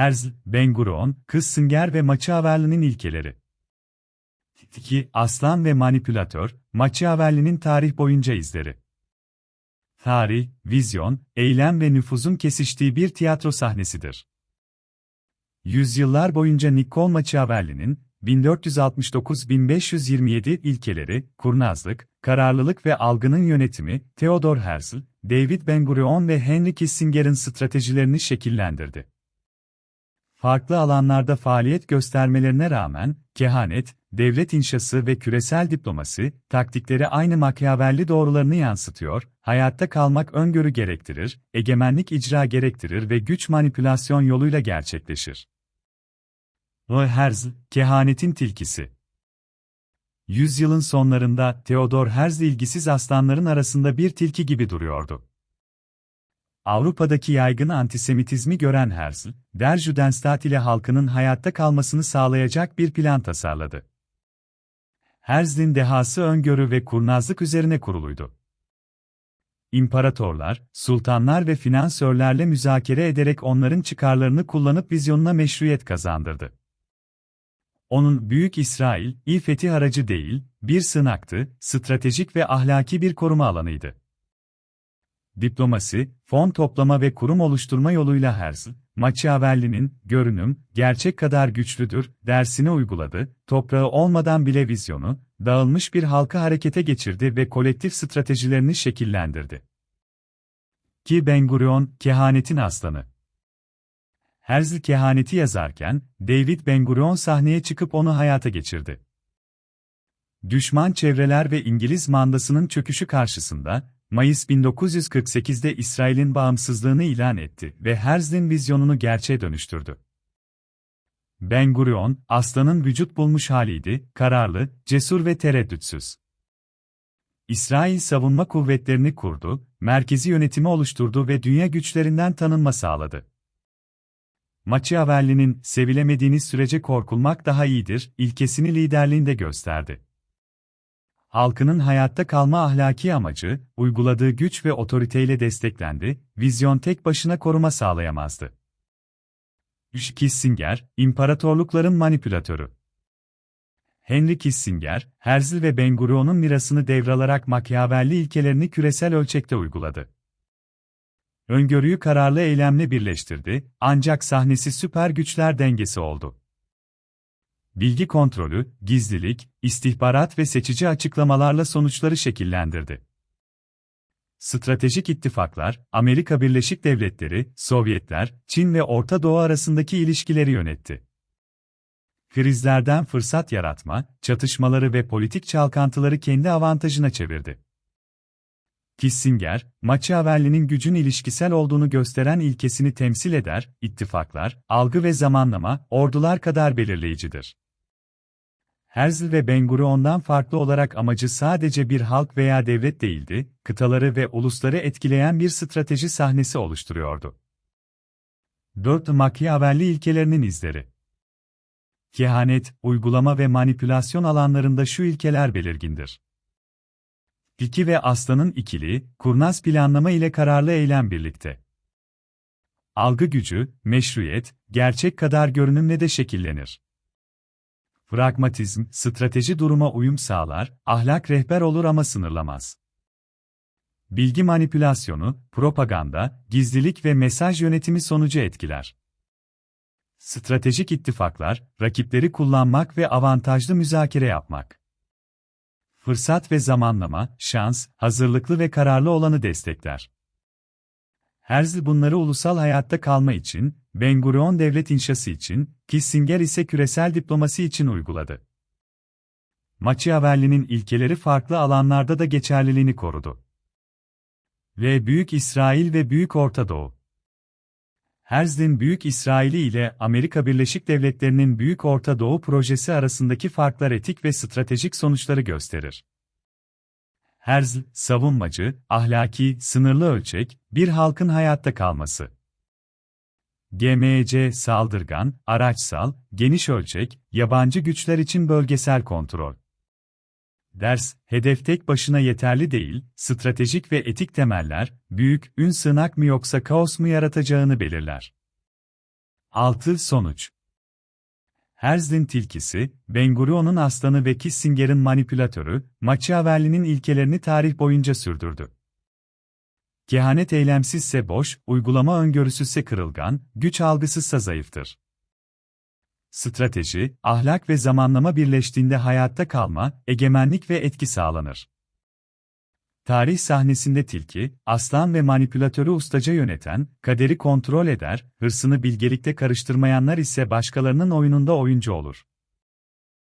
Herzl, Ben-Gurion, Kissinger ve Machiavelli'nin ilkeleri. 2. Aslan ve manipülatör, Machiavelli'nin tarih boyunca izleri. Tarih, vizyon, eylem ve nüfuzun kesiştiği bir tiyatro sahnesidir. Yüzyıllar boyunca Niccolo Machiavelli'nin 1469-1527 ilkeleri, kurnazlık, kararlılık ve algının yönetimi, Theodor Herzl, David Ben-Gurion ve Henry Kissinger'in stratejilerini şekillendirdi. Farklı alanlarda faaliyet göstermelerine rağmen, kehanet, devlet inşası ve küresel diplomasi, taktikleri aynı Machiavelli doğrularını yansıtıyor, hayatta kalmak öngörü gerektirir, egemenlik icra gerektirir ve güç manipülasyon yoluyla gerçekleşir. O Herzl, kehanetin tilkisi. Yüzyılın sonlarında Theodor Herzl ilgisiz aslanların arasında bir tilki gibi duruyordu. Avrupa'daki yaygın antisemitizmi gören Herzl, Der Judenstaat ile halkının hayatta kalmasını sağlayacak bir plan tasarladı. Herzl'in dehası öngörü ve kurnazlık üzerine kuruluydu. İmparatorlar, sultanlar ve finansörlerle müzakere ederek onların çıkarlarını kullanıp vizyonuna meşruiyet kazandırdı. Onun Büyük İsrail, il fetih aracı değil, bir sınaktı, stratejik ve ahlaki bir koruma alanıydı. Diplomasi, fon toplama ve kurum oluşturma yoluyla Herzl, Machiavelli'nin, görünüm, gerçek kadar güçlüdür, dersini uyguladı, toprağı olmadan bile vizyonu, dağılmış bir halkı harekete geçirdi ve kolektif stratejilerini şekillendirdi. Ki Ben Gurion, kehanetin aslanı. Herzl kehaneti yazarken, David Ben Gurion sahneye çıkıp onu hayata geçirdi. Düşman çevreler ve İngiliz mandasının çöküşü karşısında, Mayıs 1948'de İsrail'in bağımsızlığını ilan etti ve Herzl'in vizyonunu gerçeğe dönüştürdü. Ben Gurion, aslanın vücut bulmuş haliydi, kararlı, cesur ve tereddütsüz. İsrail savunma kuvvetlerini kurdu, merkezi yönetimi oluşturdu ve dünya güçlerinden tanınma sağladı. Machiavelli'nin sevilemediğiniz sürece korkulmak daha iyidir ilkesini liderliğinde gösterdi halkının hayatta kalma ahlaki amacı, uyguladığı güç ve otoriteyle desteklendi, vizyon tek başına koruma sağlayamazdı. Kissinger, imparatorlukların manipülatörü. Henry Kissinger, Herzl ve Ben Gurion'un mirasını devralarak Machiavelli ilkelerini küresel ölçekte uyguladı. Öngörüyü kararlı eylemle birleştirdi, ancak sahnesi süper güçler dengesi oldu bilgi kontrolü, gizlilik, istihbarat ve seçici açıklamalarla sonuçları şekillendirdi. Stratejik ittifaklar, Amerika Birleşik Devletleri, Sovyetler, Çin ve Orta Doğu arasındaki ilişkileri yönetti. Krizlerden fırsat yaratma, çatışmaları ve politik çalkantıları kendi avantajına çevirdi. Kissinger, Machiavelli'nin gücün ilişkisel olduğunu gösteren ilkesini temsil eder, ittifaklar, algı ve zamanlama, ordular kadar belirleyicidir. Herzl ve Benguri ondan farklı olarak amacı sadece bir halk veya devlet değildi, kıtaları ve ulusları etkileyen bir strateji sahnesi oluşturuyordu. 4. Machiavelli ilkelerinin izleri Kehanet, uygulama ve manipülasyon alanlarında şu ilkeler belirgindir. Tilki ve aslanın ikili, kurnaz planlama ile kararlı eylem birlikte. Algı gücü, meşruiyet, gerçek kadar görünümle de şekillenir. Pragmatizm, strateji duruma uyum sağlar, ahlak rehber olur ama sınırlamaz. Bilgi manipülasyonu, propaganda, gizlilik ve mesaj yönetimi sonucu etkiler. Stratejik ittifaklar, rakipleri kullanmak ve avantajlı müzakere yapmak. Fırsat ve zamanlama, şans, hazırlıklı ve kararlı olanı destekler. Herzl bunları ulusal hayatta kalma için, Ben Gurion devlet inşası için, Kissinger ise küresel diplomasi için uyguladı. Machiavelli'nin ilkeleri farklı alanlarda da geçerliliğini korudu. Ve Büyük İsrail ve Büyük Orta Doğu Herzl'in Büyük İsraili ile Amerika Birleşik Devletleri'nin Büyük Orta Doğu projesi arasındaki farklar etik ve stratejik sonuçları gösterir. Herzl, savunmacı, ahlaki, sınırlı ölçek, bir halkın hayatta kalması. GMC saldırgan, araçsal, geniş ölçek, yabancı güçler için bölgesel kontrol. Ders, hedef tek başına yeterli değil, stratejik ve etik temeller, büyük, ün sığınak mı yoksa kaos mu yaratacağını belirler. 6. Sonuç Herzl'in tilkisi, Ben-Gurion'un aslanı ve Kissinger'in manipülatörü, Machiavelli'nin ilkelerini tarih boyunca sürdürdü. Kehanet eylemsizse boş, uygulama öngörüsüzse kırılgan, güç algısızsa zayıftır. Strateji, ahlak ve zamanlama birleştiğinde hayatta kalma, egemenlik ve etki sağlanır. Tarih sahnesinde tilki, aslan ve manipülatörü ustaca yöneten, kaderi kontrol eder, hırsını bilgelikte karıştırmayanlar ise başkalarının oyununda oyuncu olur.